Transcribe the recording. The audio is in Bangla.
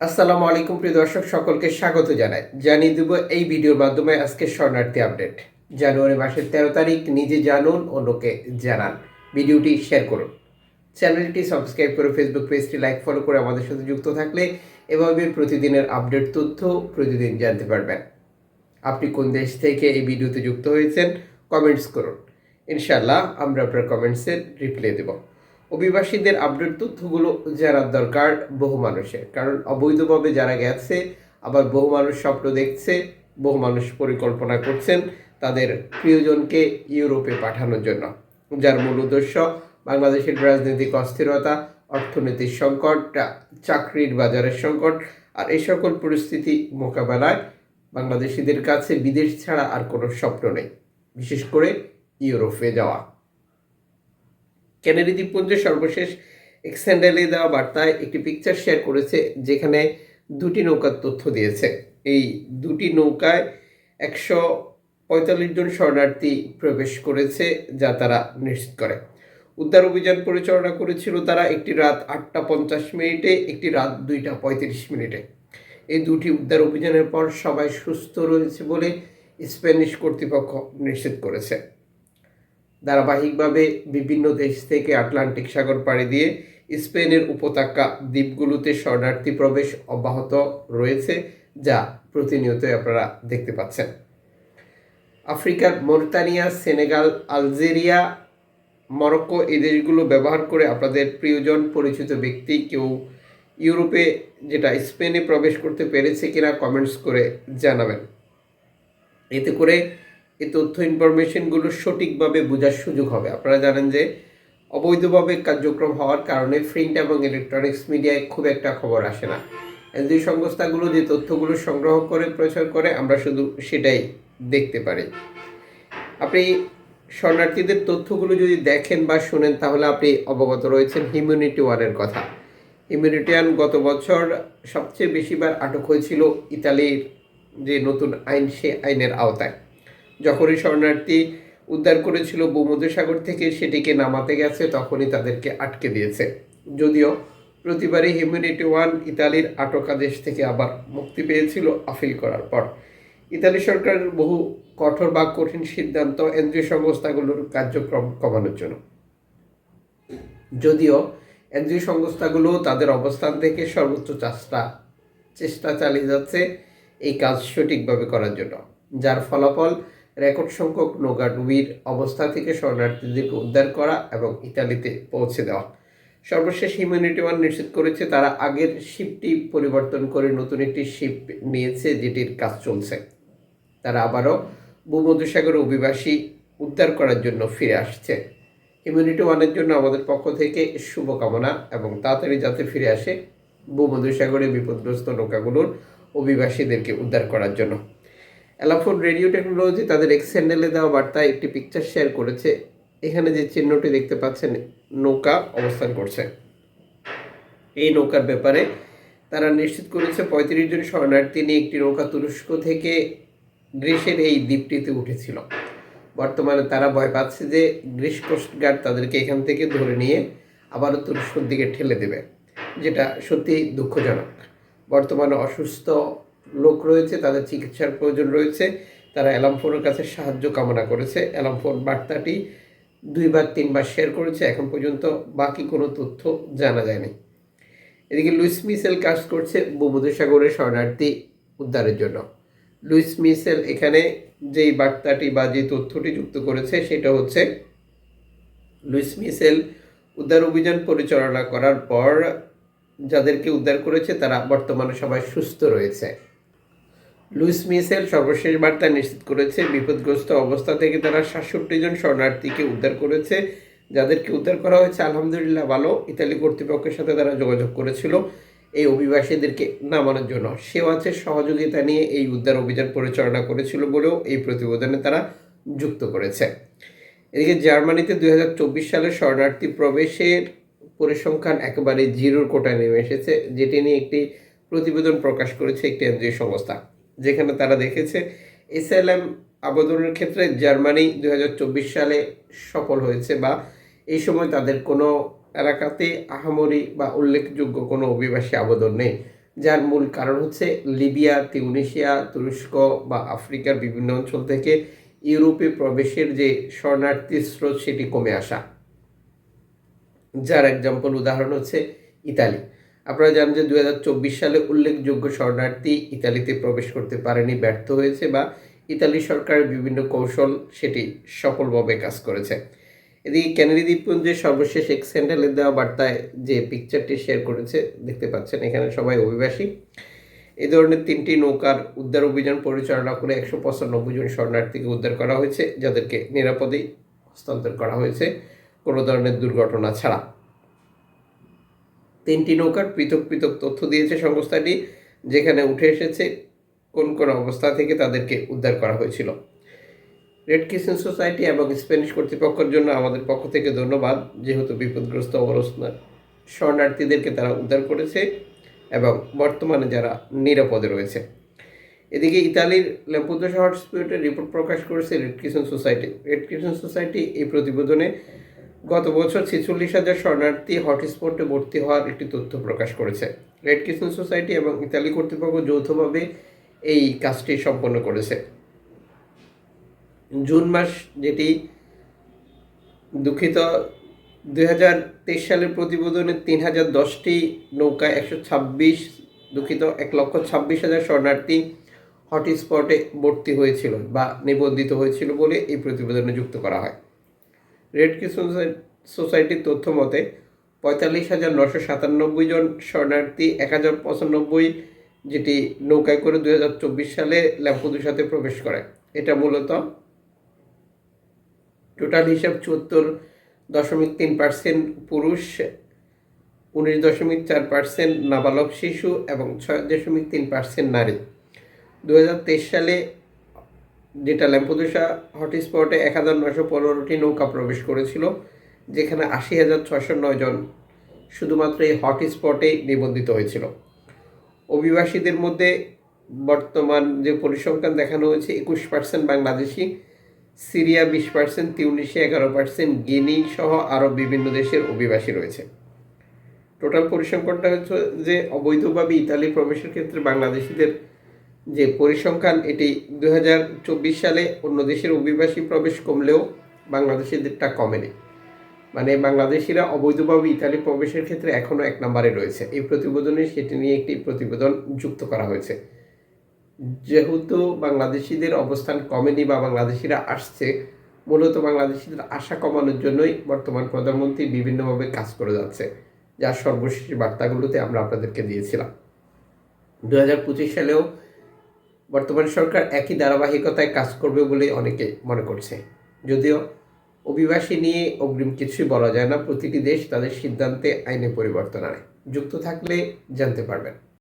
আসসালামু আলাইকুম, প্রিয় দর্শক, সকলকে স্বাগত জানাই। জানিয়ে দেব এই ভিডিওর মাধ্যমে আজকে শরণার্থী আপডেট। জানুয়ারি মাসের তেরো তারিখ, নিজে জানুন, অন্যকে জানান। ভিডিওটি শেয়ার করুন। চ্যানেলটি সাবস্ক্রাইব করে ফেসবুক পেজটি লাইক, ফলো করে আমাদের সাথে যুক্ত থাকলে এভাবে প্রতিদিনের আপডেট, তথ্য প্রতিদিন জানতে পারবেন। আপনি কোন দেশ থেকে এই ভিডিওতে যুক্ত হয়েছেন, কমেন্টস করুন। ইনশাল্লাহ আমরা আপনার কমেন্টসের রিপ্লাই দেব। অভিবাসীদের আপডেট তথ্যগুলো জানার দরকার বহু মানুষের। কারণ অবৈধভাবে যারা গেছে, আবার বহু মানুষ স্বপ্ন দেখছে, বহু মানুষ পরিকল্পনা করছেন তাদের প্রিয়জনকে ইউরোপে পাঠানোর জন্য। যার মূল উদ্দেশ্য বাংলাদেশের রাজনৈতিক অস্থিরতা, অর্থনৈতিক সংকট চাকরির বাজারের সংকট আর এই সকল পরিস্থিতি মোকাবেলায় বাংলাদেশিদের কাছে বিদেশ ছাড়া আর কোনো স্বপ্ন নেই, বিশেষ করে ইউরোপে যাওয়া। ক্যানারি দ্বীপপুঞ্জের সর্বশেষ এক্সেন্ডেলে দেওয়া বার্তায় একটি পিকচার শেয়ার করেছে, যেখানে দুটি নৌকার তথ্য দিয়েছে। এই দুটি নৌকায় একশো পঁয়তাল্লিশ জন শরণার্থী প্রবেশ করেছে, যা তারা নিশ্চিত করে। উদ্ধার অভিযান পরিচালনা করেছিল তারা একটি রাত আটটা পঞ্চাশ মিনিটে, একটি রাত দুইটা পঁয়ত্রিশ মিনিটে। এই দুটি উদ্ধার অভিযানের পর সবাই সুস্থ রয়েছে বলে স্প্যানিশ কর্তৃপক্ষ নিশ্চিত করেছে। ধারাবাহিকভাবে বিভিন্ন দেশ থেকে আটলান্টিক সাগর পাড়ি দিয়ে স্পেনের উপত্যকা দ্বীপগুলোতে শরণার্থী প্রবেশ অব্যাহত রয়েছে, যা প্রতিনিয়তই আপনারা দেখতে পাচ্ছেন। আফ্রিকার মোরতানিয়া, সেনেগাল, আলজেরিয়া, মরক্কো এই দেশগুলো ব্যবহার করে আপনাদের প্রিয়জন, পরিচিত ব্যক্তি, কেউ ইউরোপে যেটা স্পেনে প্রবেশ করতে পেরেছে কিনা কমেন্টস করে জানাবেন। এতে করে এই তথ্য ইনফরমেশনগুলো সঠিকভাবে বোঝার সুযোগ হবে। আপনারা জানেন যে অবৈধভাবে কার্যক্রম হওয়ার কারণে প্রিন্ট এবং ইলেকট্রনিক্স মিডিয়ায় খুব একটা খবর আসে না। এনজিও সংস্থাগুলো যে তথ্যগুলো সংগ্রহ করে, প্রচার করে, আমরা শুধু সেটাই দেখতে পারি। আপনি শরণার্থীদের তথ্যগুলো যদি দেখেন বা শুনেন, তাহলে আপনি অবগত রয়েছেন হিমিউনিটি ওয়ানের কথা। হিমিউনিটি ওয়ান গত বছর সবচেয়ে বেশিবার আটক হয়েছিল ইতালির যে নতুন আইন সে আইনের আওতায়। যখনই শরণার্থী উদ্ধার করেছিল ভূমধ্যসাগর থেকে সেটিকে নামাতে গেছে, তখনই তাদেরকে আটকে দিয়েছে। যদিও প্রতিবারই হিউম্যানিটি ওয়ান ইতালির আটক আদেশ থেকে আবার মুক্তি পেয়েছিল আপিল করার পর। ইতালি সরকারের বহু কঠোর বা কঠিন সিদ্ধান্ত এনজিও সংস্থাগুলোর কার্যক্রম কমানোর জন্য। যদিও এনজিও সংস্থাগুলো তাদের অবস্থান থেকে সর্বোচ্চ চেষ্টা চেষ্টা চালিয়ে যাচ্ছে, এই কাজ সঠিকভাবে করার জন্য, যার ফলাফল রেকর্ড সংখ্যক নৌকাডুবির অবস্থা থেকে শরণার্থীদেরকে উদ্ধার করা এবং ইতালিতে পৌঁছে দেওয়া। সর্বশেষ হিউম্যানিটি ওয়ান নিশ্চিত করেছে তারা আগের শিপটি পরিবর্তন করে নতুন একটি শিপ নিয়েছে যেটির কাজ চলছে। তারা আবারও ভূমধ্যসাগর অভিবাসী উদ্ধার করার জন্য ফিরে আসছে। হিউম্যানিটি ওয়ানের জন্য আমাদের পক্ষ থেকে শুভকামনা এবং তাড়াতাড়ি যাতে ফিরে আসে, ভূমধ্যসাগরে বিপদগ্রস্ত নৌকাগুলোর অভিবাসীদেরকে উদ্ধার করার জন্য। অ্যালাফোন রেডিও টেকনোলজি তাদের এক্স হ্যান্ডেলে দেওয়া বার্তায় একটি পিকচার শেয়ার করেছে। এখানে যে চিহ্নটি দেখতে পাচ্ছেন, নৌকা অবস্থান করছে। এই নৌকার ব্যাপারে তারা নিশ্চিত করেছে, পঁয়ত্রিশ জন শরণার্থী নিয়ে একটি নৌকা তুরস্ক থেকে গ্রিসের এই দ্বীপটিতে উঠেছিল। বর্তমানে তারা ভয় পাচ্ছে যে গ্রিস কোস্টগার্ড তাদেরকে এখান থেকে ধরে নিয়ে আবারও তুরস্কর দিকে ঠেলে দেবে, যেটা সত্যি দুঃখজনক। বর্তমানে অসুস্থ লোক রয়েছে, তাদের চিকিৎসার প্রয়োজন রয়েছে, তারা অ্যালামফোনের কাছে সাহায্য কামনা করেছে। অ্যালামফোন বার্তাটি দুইবার, তিনবার শেয়ার করেছে, এখন পর্যন্ত বাকি কোনো তথ্য জানা যায়নি। এদিকে লুইস মিসেল কাজ করছে ভূমধ্যসাগরের শরণার্থী উদ্ধারের জন্য। লুইস মিসেল এখানে যেই বার্তাটি বা যে তথ্যটি যুক্ত করেছে, সেটা হচ্ছে, লুইস মিসেল উদ্ধার অভিযান পরিচালনা করার পর যাদেরকে উদ্ধার করেছে, তারা বর্তমানে সবাই সুস্থ রয়েছে। লুইস মিসেল সর্বশেষ বার্তা নিশ্চিত করেছে, বিপদগ্রস্ত অবস্থা থেকে তারা সাতষট্টি জন শরণার্থীকে উদ্ধার করেছে, যাদেরকে উদ্ধার করা হয়েছে, আলহামদুলিল্লাহ ভালো। ইতালি কর্তৃপক্ষের সাথে তারা যোগাযোগ করেছিল। এই অভিবাসীদেরকে নামানোর জন্য। সেও আছে, সহযোগিতা নিয়ে এই উদ্ধার অভিযান পরিচালনা করেছিল বলেও এই প্রতিবেদনে তারা যুক্ত করেছে। এদিকে জার্মানিতে দুই হাজার চব্বিশ সালে শরণার্থী প্রবেশের পরিসংখ্যান একেবারে জিরোর কোটায় নেমে এসেছে, যেটি নিয়ে একটি প্রতিবেদন প্রকাশ করেছে একটি এনজিও সংস্থা। যেখানে তারা দেখেছে এসএলএম আবেদনের ক্ষেত্রে জার্মানি দু হাজার চব্বিশ সালে সফল হয়েছে বা এই সময় তাদের কোনো এলাকাতে আহামরি বা উল্লেখযোগ্য কোনো অভিবাসী আবেদন নেই। যার মূল কারণ হচ্ছে লিবিয়া, তিউনিশিয়া, তুরস্ক বা আফ্রিকার বিভিন্ন অঞ্চল থেকে ইউরোপে প্রবেশের যে শরণার্থী স্রোত সেটি কমে আসা। যার এক্সাম্পল উদাহরণ হচ্ছে ইতালি। আপনারা জানেন যে দু হাজার চব্বিশ সালে উল্লেখযোগ্য শরণার্থী ইতালিতে প্রবেশ করতে পারেনি, ব্যর্থ হয়েছে বা ইতালি সরকারের বিভিন্ন কৌশল সেটি সফলভাবে কাজ করেছে। এদিকে ক্যানারি দ্বীপপুঞ্জের সর্বশেষ এক স্যান্ডেলের দেওয়া বার্তায় যে পিকচারটি শেয়ার করেছে, দেখতে পাচ্ছেন এখানে সবাই অভিবাসী। এ ধরনের তিনটি নৌকার উদ্ধার অভিযান পরিচালনা করে একশো পঁচানব্বই জন শরণার্থীকে উদ্ধার করা হয়েছে, যাদেরকে নিরাপদেই হস্তান্তর করা হয়েছে। কোনো ধরনের দুর্ঘটনা ছাড়া। তিনটি নৌকার পৃথক পৃথক তথ্য দিয়েছে সংস্থাটি, যেখানে উঠে এসেছে কোন কোন অবস্থা থেকে তাদেরকে উদ্ধার করা হয়েছিল। রেড ক্রিসেন্ট সোসাইটি এবং স্প্যানিশ কর্তৃপক্ষের জন্য আমাদের পক্ষ থেকে ধন্যবাদ, যেহেতু বিপদগ্রস্ত অবস্থা শরণার্থীদেরকে তারা উদ্ধার করেছে এবং বর্তমানে যারা নিরাপদে রয়েছে। এদিকে ইতালির ল্যাম্পুদোসা হটস্পটের রিপোর্ট প্রকাশ করেছে Red Crescent Society Red Crescent Society এই প্রতিবেদনে গত বছর ছেচল্লিশ হাজার শরণার্থী হটস্পটে ভর্তি হওয়ার একটি তথ্য প্রকাশ করেছে। রেড ক্রিসেন্ট সোসাইটি এবং ইতালি কর্তৃপক্ষ যৌথভাবে এই কাজটি সম্পন্ন করেছে। জুন মাস যেটি দুঃখিত, দুই হাজার তেইশ সালের প্রতিবেদনে তিন হাজার দশটি নৌকা একশো ছাব্বিশ, দুঃখিত, এক লক্ষ ছাব্বিশ হাজার শরণার্থী হটস্পটে ভর্তি হয়েছিল বা নিবন্ধিত হয়েছিল বলে এই প্রতিবেদনে যুক্ত করা হয়। রেড ক্রিসেন্ট সোসাইটির তথ্য মতে, পঁয়তাল্লিশ হাজার নশো সাতানব্বই জন শরণার্থী, এক হাজার পঁচানব্বই যেটি নৌকায় করে দুই হাজার চব্বিশ সালে ল্যাম্পুদুসাতে প্রবেশ করে। এটা মূলত টোটাল হিসাব চুয়াত্তর দশমিক তিন পার্সেন্ট পুরুষ, উনিশ দশমিক চার পার্সেন্ট নাবালক শিশু এবং ছয় দশমিক তিন পার্সেন্ট নারী। দু হাজার তেইশ সালে যেটা ল্যাম্পুদুসা হটস্পটে এক হাজার নশো পনেরোটি নৌকা প্রবেশ করেছিল, যেখানে আশি হাজার ছশো নয় জন শুধুমাত্র এই হটস্পটে নিবন্ধিত হয়েছিল। অভিবাসীদের মধ্যে বর্তমান যে পরিসংখ্যান দেখানো হয়েছে, একুশ পার্সেন্ট বাংলাদেশি, সিরিয়া বিশ পার্সেন্ট তিউনিশিয়া এগারো পার্সেন্ট গিনি সহ আরও বিভিন্ন দেশের অভিবাসী রয়েছে। টোটাল পরিসংখ্যানটা হচ্ছে যে, অবৈধভাবে ইতালি প্রবেশের ক্ষেত্রে বাংলাদেশিদের যে পরিসংখ্যান, এটি দু হাজার চব্বিশ সালে অন্য দেশের অভিবাসী প্রবেশ কমলেও বাংলাদেশিদেরটা কমেনি। মানে বাংলাদেশিরা অবৈধভাবে ইতালি প্রবেশের ক্ষেত্রে এখনও এক নম্বরে রয়েছে। এই প্রতিবেদনে সেটি নিয়ে একটি প্রতিবেদন যুক্ত করা হয়েছে। যেহেতু বাংলাদেশিদের অবস্থান কমেনি বা বাংলাদেশিরা আসছে, মূলত বাংলাদেশিদের আশা কমানোর জন্যই বর্তমান প্রধানমন্ত্রী বিভিন্নভাবে কাজ করে যাচ্ছে, যার সর্বশেষ বার্তাগুলোতে আমরা আপনাদেরকে দিয়েছিলাম। দু হাজার পঁচিশ সালেও বর্তমান সরকার একই ধারাবাহিকতায় কাজ করবে বলে অনেকে মনে করছে। যদিও অভিবাসী নিয়ে অগ্রিম কিছুই বলা যায় না, প্রতিটি দেশ তাদের সিদ্ধান্তে, আইনে পরিবর্তন আনে। যুক্ত থাকলে জানতে পারবেন।